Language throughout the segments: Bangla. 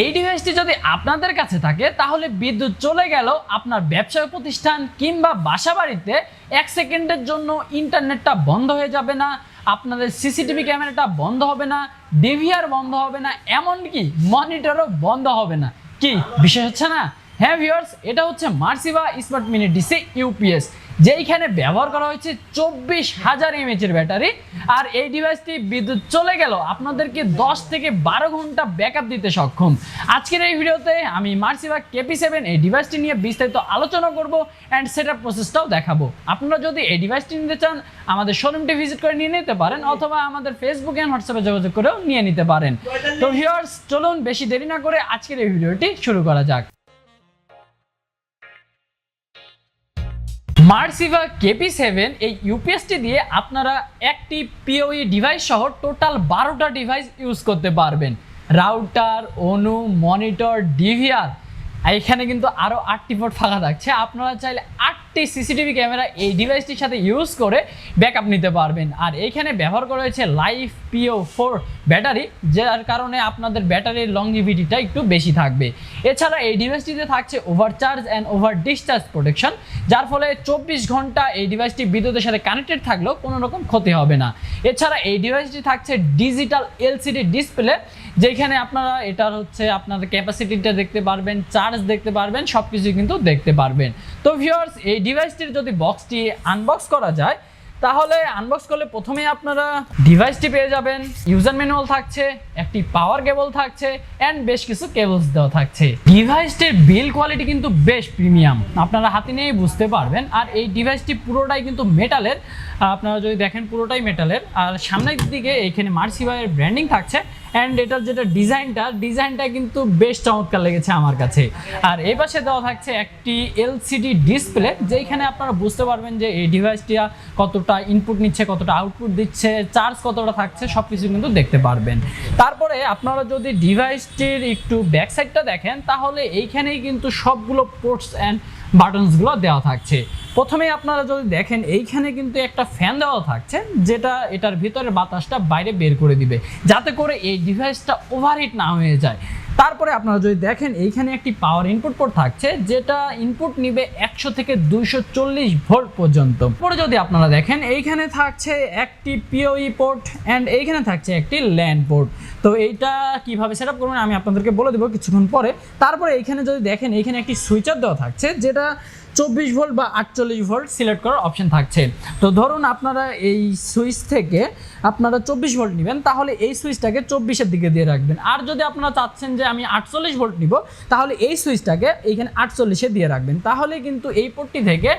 এই ডিভাইসটি যদি আপনাদের কাছে থাকে, তাহলে বিদ্যুৎ চলে গেল আপনার ব্যবসায় প্রতিষ্ঠান কিংবা বাসা বাড়িতে এক সেকেন্ডের জন্য ইন্টারনেটটা বন্ধ হয়ে যাবে না, আপনাদের সিসিটিভি ক্যামেরাটা বন্ধ হবে না ডিভিআর বন্ধ হবে না, এমনকি মনিটরও বন্ধ হবে না। কি বিশেষ হচ্ছে না? হ্যাঁ ভিউয়ার্স, এটা হচ্ছে Marsriva smart mini DC UPS, যেইখানে ব্যবহার করা হয়েছে চব্বিশ হাজার এমএচের ব্যাটারি আর এই ডিভাইসটি বিদ্যুৎ চলে গেল, আপনাদেরকে দশ থেকে বারো ঘণ্টা ব্যাকআপ দিতে সক্ষম। আজকের এই ভিডিওতে আমি মার্সিভা কেপি সেভেন এই ডিভাইসটি নিয়ে বিস্তারিত আলোচনা করব অ্যান্ড সেট প্রসেসটাও দেখাবো। আপনারা যদি এই ডিভাইসটি নিতে চান, আমাদের শোরুমটি ভিজিট করে নিয়ে নিতে পারেন, অথবা আমাদের ফেসবুক অ্যান্ড হোয়াটসঅ্যাপে যোগাযোগ করেও নিয়ে নিতে পারেন। তো ভিউয়ার্স চলুন বেশি দেরি না করে আজকের এই ভিডিওটি শুরু করা যাক। মার্সিভা কেপি সেভেন এই ইউপিএসটি দিয়ে আপনারা একটি পিওই ডিভাইস সহ টোটাল বারোটা ডিভাইস ইউজ করতে পারবেন। রাউটার অনু মনিটর ডিভিআর এখানে কিন্তু আরও আটটি পোর্ট ফাঁকা থাকছে। আপনারা চাইলে আটটি সিসিটিভি ক্যামেরা এই ডিভাইসটির সাথে ইউজ করে ব্যাকআপ নিতে পারবেন। আর এইখানে ব্যবহার করা হয়েছে লাইফ পিও ফোর ব্যাটারি যার কারণে আপনাদের ব্যাটারির লংজিভিটিটা একটু বেশি থাকবে। এছাড়া এই ডিভাইসটিতে থাকছে overcharge and over discharge protection যার ফলে চব্বিশ ঘণ্টা এই ডিভাইসটি বিদ্যুতের সাথে কানেক্টেড থাকলেও কোনো রকম ক্ষতি হবে না। এছাড়া এই ডিভাইসটি থাকছে ডিজিটাল এলসিডি ডিসপ্লে যেখানে আপনারা এটার হচ্ছে আপনাদের ক্যাপাসিটিটা দেখতে পারবেন চার্জ দেখতে পারবেন সব কিছু কিন্তু দেখতে পারবেন। তো ভিউয়ার্স এই ডিভাইসটির যদি বক্সটি আনবক্স করা যায়, তাহলে আনবক্স করলে প্রথমেই আপনারা ডিভাইসটি পেয়ে যাবেন। ইউজার ম্যানুয়াল থাকছে, একটি পাওয়ার কেবল থাকছে অ্যান্ড বেশ কিছু কেবলস দেওয়া থাকছে। ডিভাইসটির বিল কোয়ালিটি কিন্তু বেশ প্রিমিয়াম আপনারা হাতে নিয়েই বুঝতে পারবেন। আর এই ডিভাইসটি পুরোটাই কিন্তু মেটালের আপনারা যদি দেখেন পুরোটাই মেটালের আর সামনের দিকে এইখানে মার্সিবাইয়ের ব্র্যান্ডিং থাকছে। অ্যান্ড এটার যেটা ডিজাইনটা ডিজাইনটা কিন্তু বেশ চমৎকার লেগেছে আমার কাছে। আর এই পাশে দেওয়া থাকছে একটি এলসিডি ডিসপ্লে যেখানে আপনারা বুঝতে পারবেন যে এই ডিভাইসটি কতটা ইনপুট নিচ্ছে, কতটা আউটপুট দিচ্ছে চার্জ কতটা থাকছে সব কিছু কিন্তু দেখতে পারবেন। তারপরে আপনারা যদি ডিভাইসটির একটু ব্যাক সাইডটা দেখেন, তাহলে এইখানেই কিন্তু সবগুলো পোর্টস অ্যান্ড বাটনসগুলো দেওয়া থাকছে। প্রথমেই আপনারা যদি দেখেন, এইখানে কিন্তু একটা ফ্যান দেওয়া থাকছে, যেটা এটার ভিতরে বাতাসটা বাইরে বের করে দিবে, যাতে করে এই ডিভাইসটা ওভারহিট না হয়ে যায়। তারপরে আপনারা যদি দেখেন, এইখানে একটি পাওয়ার ইনপুট পোর্ট থাকছে, যেটা ইনপুট নিবে একশো থেকে দুইশো চল্লিশ ভোল্ট পর্যন্ত। পরে যদি আপনারা দেখেন, এইখানে থাকছে একটি পিওই পোর্ট অ্যান্ড এইখানে থাকছে একটি ল্যান্ড পোর্ট তো এইটা কীভাবে সেট করবেন আমি আপনাদেরকে বলে দেবো কিছুক্ষণ পরে। তারপরে এইখানে যদি দেখেন, এইখানে একটি সুইচার দেওয়া থাকছে, যেটা চব্বিশ ভোল্ট বা আটচল্লিশ ভোল্ট সিলেক্ট করার অপশন থাকছে। তো ধরুন আপনারা এই সুইচ থেকে আপনারা চব্বিশ ভোল্ট নেবেন, তাহলে এই সুইচটাকে চব্বিশের দিকে দিয়ে রাখবেন। আর যদি আপনারা চাচ্ছেন যে আমি আটচল্লিশ ভোল্ট নিব, তাহলে এই সুইচটাকে এইখানে আটচল্লিশে দিয়ে রাখবেন। তাহলে কিন্তু এই পোর্টটি থেকে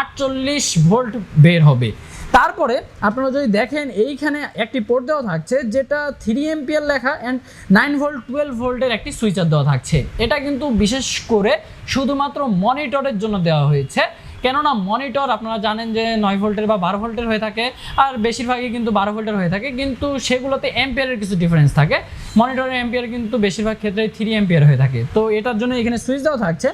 আটচল্লিশ ভোল্ট বের হবে। তারপরে আপনারা যদি দেখেন, এইখানে একটি পোর্ট দেওয়া থাকছে, যেটা থ্রি এমপিএল লেখা অ্যান্ড নাইন ভোল্ট টুয়েলভ ভোল্টের একটি সুইচার দেওয়া থাকছে। এটা কিন্তু বিশেষ করে শুধুমাত্র মনিটরের জন্য দেওয়া হয়েছে। কেননা মনিটর আপনারা জানেন যে নয় ভোল্টের বা বারো ভোল্টের হয়ে থাকে, আর বেশিরভাগই কিন্তু বারো ভোল্টের হয়ে থাকে, কিন্তু সেগুলোতে এম্পিয়ারের কিছু ডিফারেন্স থাকে। মনিটরের এম্পিয়ার কিন্তু বেশিরভাগ ক্ষেত্রে থ্রি এম্পিয়ার হয়ে থাকে। তো এটার জন্য এখানে সুইচ দেওয়া থাকছে।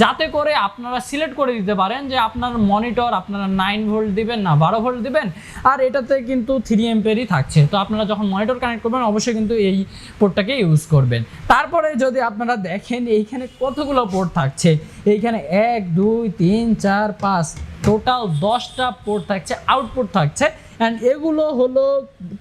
যাতে করে আপনারা সিলেক্ট করে দিতে পারেন যে আপনার মনিটর আপনারা নাইন ভোল্ট দিবেন না বারো ভোল্ট দিবেন। আর এটাতে কিন্তু থ্রি এম্পেরই থাকছে। তো আপনারা যখন মনিটর কানেক্ট করবেন, অবশ্যই কিন্তু এই পোর্টটাকে ইউজ করবেন। তারপরে যদি আপনারা দেখেন এইখানে কতগুলো পোর্ট থাকছে, এইখানে এক, দুই, তিন, চার, পাঁচ টোটাল দশটা পোর্ট থাকছে আউটপুট থাকছে। অ্যান্ড এগুলো হলো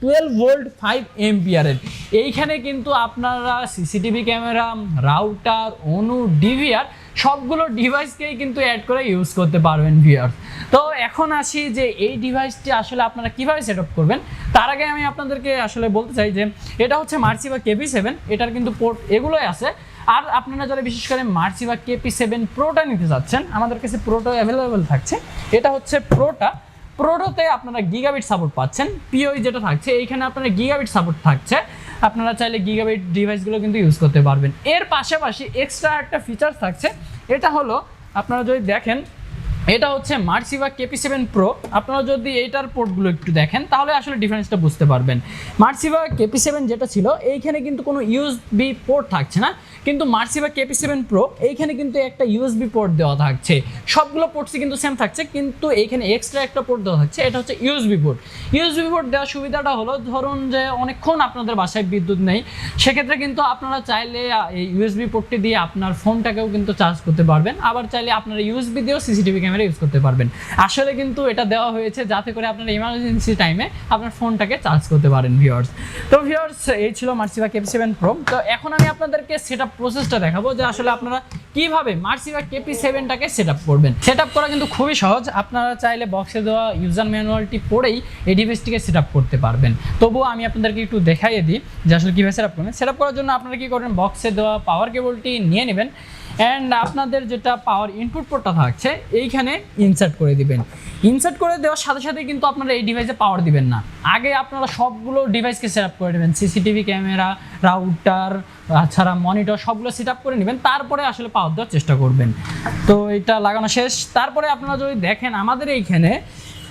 টুয়েলভ ভোল্ট ফাইভ এমপিয়ারের এইখানে কিন্তু আপনারা CCTV camera router ONU DVR সবগুলো ডিভাইসকেই কিন্তু অ্যাড করে ইউজ করতে পারবেন ভিআর তো এখন আসি যে এই ডিভাইসটি আসলে আপনারা কীভাবে সেট আপ করবেন? তার আগে আমি আপনাদেরকে আসলে বলতে চাই যে এটা হচ্ছে মার্সি বা কেপি সেভেন এটার কিন্তু পোর্ট এগুলোই আছে। আর আপনারা যারা বিশেষ করে মার্সি বা কেপি সেভেন প্রোটা নিতে চাচ্ছেন আমাদের কাছে প্রোটা অ্যাভেলেবেল থাকছে। এটা হচ্ছে প্রোটা প্রোটোতে আপনারা গিগাবিট সাপোর্ট পাচ্ছেন। পিওই যেটা থাকছে, এইখানে আপনারা গিগাবিট সাপোর্ট থাকছে। আপনারা চাইলে গিগাবাইট ডিভাইসগুলো কিন্তু ইউজ করতে পারবেন। এর পাশাপাশি এক্সট্রা একটা ফিচার থাকছে। এটা হলো, আপনারা যদি দেখেন এটা হচ্ছে মার্সিভা কেপি সেভেন প্রো আপনারা যদি এইটার পোর্টগুলো একটু দেখেন, তাহলে আসলে ডিফারেন্সটা বুঝতে পারবেন। মার্সিভা কেপি সেভেন যেটা ছিল, এইখানে কিন্তু কোনো ইউএসবি পোর্ট থাকছে না। কিন্তু মার্সিভা কেপি সেভেন প্রো এইখানে কিন্তু একটা ইউএসবি পোর্ট দেওয়া থাকছে। সবগুলো পোর্টসই কিন্তু সেম থাকছে, কিন্তু এইখানে এক্সট্রা একটা পোর্ট দেওয়া থাকছে, এটা হচ্ছে ইউএসবি পোর্ট ইউএসবি পোর্ট দেওয়ার সুবিধাটা হলো, ধরুন যে অনেকক্ষণ আপনাদের বাসায় বিদ্যুৎ নেই, সেক্ষেত্রে কিন্তু আপনারা চাইলে এই ইউএসবি পোর্টটি দিয়ে আপনার ফোনটাকেও কিন্তু চার্জ করতে পারবেন। আবার চাইলে আপনারা ইউএসবি দিয়েও সিসিটিভি ক্যামেরা ইউজ করতে পারবেন। আসলে কিন্তু এটা দেওয়া হয়েছে যাতে করে আপনারা ইমার্জেন্সি টাইমে আপনার ফোনটাকে চার্জ করতে পারেন ভিউয়ার্স তো ভিউয়ার্স এই ছিল মার্সিভা কেপি সেভেন প্রো তো এখন আমি আপনাদেরকে সেট আপ প্রসেসটা দেখাবো যে আসলে আপনারা কীভাবে মার্সিভা কেপি সেভেনটাকে সেট আপ করবেন। সেট আপ করা কিন্তু খুবই সহজ। আপনারা চাইলে বক্সে দেওয়া ইউজার ম্যানুয়ালটি পড়েই এই ডিভাইসটিকে সেট আপ করতে পারবেন। তবুও আমি আপনাদেরকে একটু দেখাইয়ে দিই যে আসলে কীভাবে সেট আপ করবেন। সেট আপ করার জন্য আপনারা কী করবেন? বক্সে দেওয়া পাওয়ার কেবলটি নিয়ে নেবেন। অ্যান্ড আপনাদের যেটা পাওয়ার ইনপুট পোর্টটা থাকছে, এইখানে ইনসার্ট করে দিবেন। ইনসার্ট করে দেওয়ার সাথে সাথে কিন্তু আপনারা এই ডিভাইসে পাওয়ার দিবেন না। আগে আপনারা সবগুলো ডিভাইসকে সেট আপ করে নেবেন। সিসিটিভি ক্যামেরা রাউটার তাছাড়া মনিটর সবগুলো সেট আপ করে নেবেন। তারপরে আসলে পাওয়ার দেওয়ার চেষ্টা করবেন। তো এটা লাগানো শেষ। তারপরে আপনারা যদি দেখেন, আমাদের এইখানে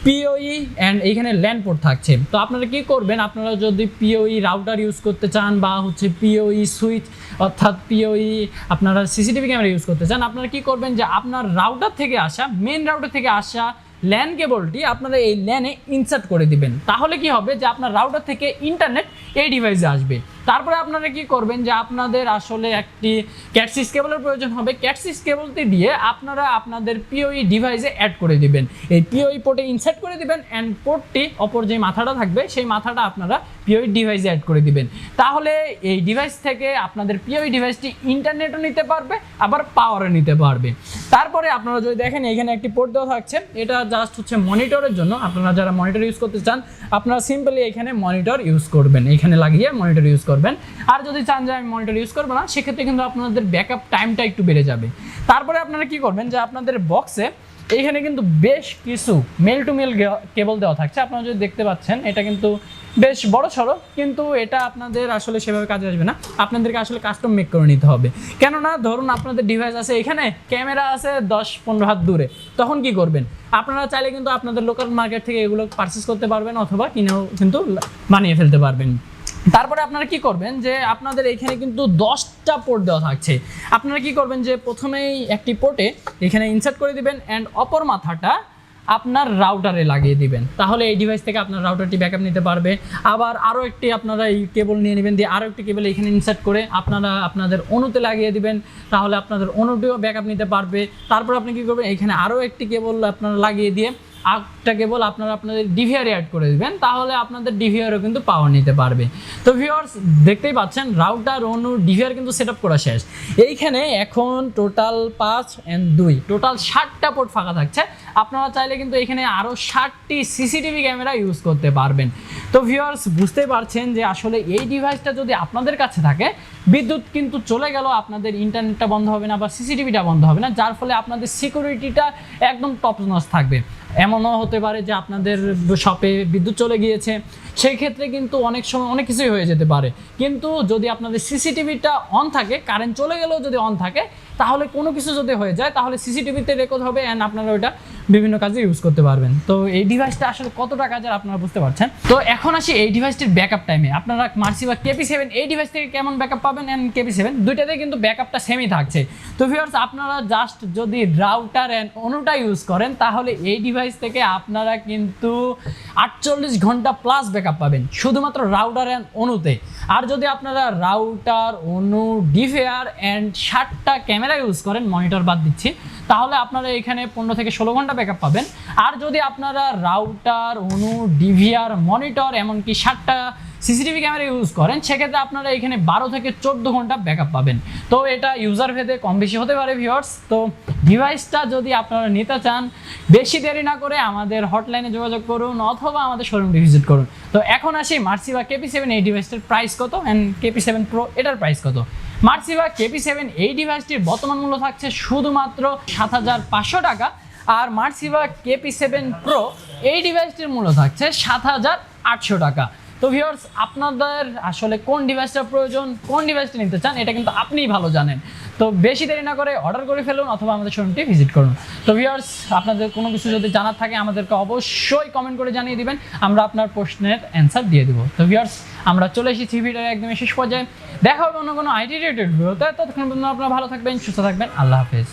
পিওই অ্যান্ড এইখানে ল্যান্ড পোর্ট থাকছে। তো আপনারা কি করবেন? আপনারা যদি পিওই রাউটার ইউজ করতে চান বা হচ্ছে পিওই সুইচ অর্থাৎ পিওই আপনারা সিসিটিভি ক্যামেরা ইউজ করতে চান, আপনারা কি করবেন যে আপনার রাউটার থেকে আসা মেন রাউটার থেকে আসা ল্যান কেবলটি আপনারা এই ল্যানে ইনসার্ট করে দিবেন। তাহলে কি হবে? যে আপনার রাউটার থেকে ইন্টারনেট এই ডিভাইসে আসবে। তারপরে আপনারা কি করবেন যে আপনাদের আসলে একটি ক্যাটসিস কেবলের প্রয়োজন হবে। ক্যাটসিস কেবলটি দিয়ে আপনারা আপনাদের পিওই ডিভাইসে অ্যাড করে দিবেন। এই পিওই পোর্টে ইনসার্ট করে দিবেন অ্যান্ড পোর্টটি অপর যে মাথাটা থাকবে, সেই মাথাটা আপনারা পিওই ডিভাইসে অ্যাড করে দিবেন। তাহলে এই ডিভাইস থেকে আপনাদের পিওই ডিভাইসটি ইন্টারনেটও নিতে পারবে, আবার পাওয়ারও নিতে পারবে। তারপরে আপনারা যদি দেখেন এখানে একটি পোর্ট দেওয়া থাকছে, এটা জাস্ট হচ্ছে মনিটরের জন্য। আপনারা যারা মনিটর ইউজ করতে চান, আপনারা সিম্পলি এখানে মনিটর ইউজ করবেন। এখানে লাগিয়ে মনিটর ইউজ করবেন। আর যদি চান যে আমি মনিটর ইউজ করব না, সেক্ষেত্রে কিন্তু আপনাদের ব্যাকআপ টাইমটা একটু বেড়ে যাবে। তারপরে আপনারা কি করবেন যে আপনাদের বক্সে এইখানে কিন্তু বেশ কিছু মেল টু মেল কেবল দেওয়া থাকছে। আপনারা যদি দেখতে পাচ্ছেন, এটা কিন্তু বেশ বড় সড়ো, কিন্তু এটা আপনাদের আসলে সেভাবে কাজে আসবে না। আপনাদেরকে আসলে কাস্টম মেক করে নিতে হবে। কেননা, ধরুন আপনাদের ডিভাইস আছে এখানে ক্যামেরা আছে দশ পনেরো হাত দূরে। তখন কি করবেন? আপনারা চাইলে কিন্তু আপনাদের লোকাল মার্কেট থেকে এগুলো পারচেস করতে পারবেন, অথবা কিনেও কিন্তু বানিয়ে ফেলতে পারবেন। তারপরে আপনারা কি করবেন যে আপনাদের এখানে কিন্তু দশটা পোর্ট দেওয়া থাকছে। আপনারা কি করবেন যে প্রথমেই একটি পোর্টে এখানে ইনসার্ট করে দিবেন অ্যান্ড অপর মাথাটা আপনার রাউটারে লাগিয়ে দিবেন। তাহলে এই ডিভাইস থেকে আপনার রাউটারটি ব্যাকআপ নিতে পারবে। আবার আরও একটি আপনারা এই কেবল নিয়ে নেবেন দিয়ে আরও একটি কেবল এখানে ইনসার্ট করে আপনারা আপনাদের অনুতে লাগিয়ে দিবেন। তাহলে আপনাদের অনুটিও ব্যাকআপ নিতে পারবে। তারপর আপনি কী করবেন, এখানে আরও একটি কেবল আপনারা লাগিয়ে দিয়ে আরেকটা কেবল আপনারা আপনাদের ডিভিআরে অ্যাড করে দিবেন, তাহলে আপনাদের ডিভিআরও কিন্তু পাওয়ার নিতে পারবে। তো ভিউয়ার্স দেখতেই পাচ্ছেন রাউটার অনু ডিভিআর কিন্তু সেট করা শেষ। এইখানে এখন টোটাল পাঁচ অ্যান্ড দুই টোটাল ষাটটা পোর্ট ফাঁকা থাকছে। আপনারা চাইলে কিন্তু এখানে আরও ষাটটি সিসিটিভি ক্যামেরা ইউজ করতে পারবেন। তো ভিউয়ার্স বুঝতে পারছেন যে আসলে এই ডিভাইসটা যদি আপনাদের কাছে থাকে, বিদ্যুৎ কিন্তু চলে গেল, আপনাদের ইন্টারনেটটা বন্ধ হবে না বা সিসিটিভিটা বন্ধ হবে না, যার ফলে আপনাদের সিকিউরিটিটা একদম টপ নচ থাকবে। এমনও হতে পারে যে আপনাদের শপে বিদ্যুৎ চলে গিয়েছে। সেই ক্ষেত্রে কিন্তু অনেক সময় অনেক কিছুই হয়ে যেতে পারে। কিন্তু যদি আপনাদের সিসিটিভিটা অন থাকে কারেন্ট চলে গেলেও যদি অন থাকে, তাহলে কোনো কিছু যদি হয়ে যায়, তাহলে সিসিটিভিতে রেকর্ড হবে অ্যান্ড আপনারা ওইটা বিভিন্ন কাজে ইউজ করতে পারবেন। তো এই ডিভাইসটা আসলে কতটা কাজের আপনারা বুঝতে পারছেন? তো এখন আসি এই ডিভাইসটির ব্যাকআপ টাইমে আপনারা মার্সি বা কেপি সেভেন এই ডিভাইস থেকে কেমন ব্যাকআপ পাবেন অ্যান্ড কেপি সেভেন দুইটাতে কিন্তু ব্যাকআপটা সেমই থাকছে। তো ভিউয়ার্স আপনারা জাস্ট যদি রাউটার অ্যান্ড অনুটা ইউজ করেন, তাহলে এই ডিভাইস থেকে আপনারা কিন্তু আটচল্লিশ ঘণ্টা প্লাস ব্যাকআপ পাবেন, শুধুমাত্র রাউটার অ্যান্ড অনুতে আর যদি আপনারা রাউটার অনু ডিভিআর অ্যান্ড ষাটটা ক্যামেরা ইউজ করেন মনিটর বাদ দিচ্ছি। তাহলে আপনারা এখানে পনেরো থেকে ষোলো ঘণ্টা ব্যাকআপ পাবেন। আর যদি আপনারা রাউটার অনু ডিভিআর মনিটর এমনকি ষাটটা সিসিটিভি ক্যামেরা ইউজ করেন, সেক্ষেত্রে আপনারা এখানে বারো থেকে চোদ্দ ঘণ্টা ব্যাকআপ পাবেন। তো এটা ইউজার ভেদে কম বেশি হতে পারে ভিউয়ার্স তো ডিভাইসটা যদি আপনারা নিতে চান, বেশি দেরি না করে আমাদের হটলাইনে যোগাযোগ করুন অথবা আমাদের শোরুমটি ভিজিট করুন। তো এখন আসি মার্সি বা কেপি সেভেন এই ডিভাইসটার প্রাইস কত? অ্যান্ড কেপি সেভেন প্রো এটার প্রাইস কত? মার্সিভা কেপি সেভেন এই ডিভাইসটির বর্তমান মূল্য থাকছে শুধুমাত্র সাত হাজার পাঁচশো টাকা। আর মার্সিভা কেপি সেভেন প্রো এই ডিভাইসটির মূল্য থাকছে সাত হাজার আটশো টাকা। তো ভিউয়ার্স, আপনাদের আসলে কোন ডিভাইসটা প্রয়োজন, কোন ডিভাইসটা নিতে চান, এটা কিন্তু আপনিই ভালো জানেন। তো বেশি দেরি না করে অর্ডার করে ফেলুন অথবা আমাদের শোরুমটি ভিজিট করুন। তো ভিউয়ার্স, আপনাদের কোনো কিছু যদি জানার থাকে, আমাদেরকে অবশ্যই কমেন্ট করে জানিয়ে দিবেন। আমরা আপনার প্রশ্নের অ্যান্সার দিয়ে দেবো। তো ভিউয়ার্স আমরা চলে এসেছি ভিডিওর একদমই শেষ পর্যায়ে। দেখা হবে অন্য কোনো আইটি রিলেটেড ভিডিওতে। ততক্ষণ পর্যন্ত আপনারা ভালো থাকবেন, সুস্থ থাকবেন। আল্লাহ হাফেজ।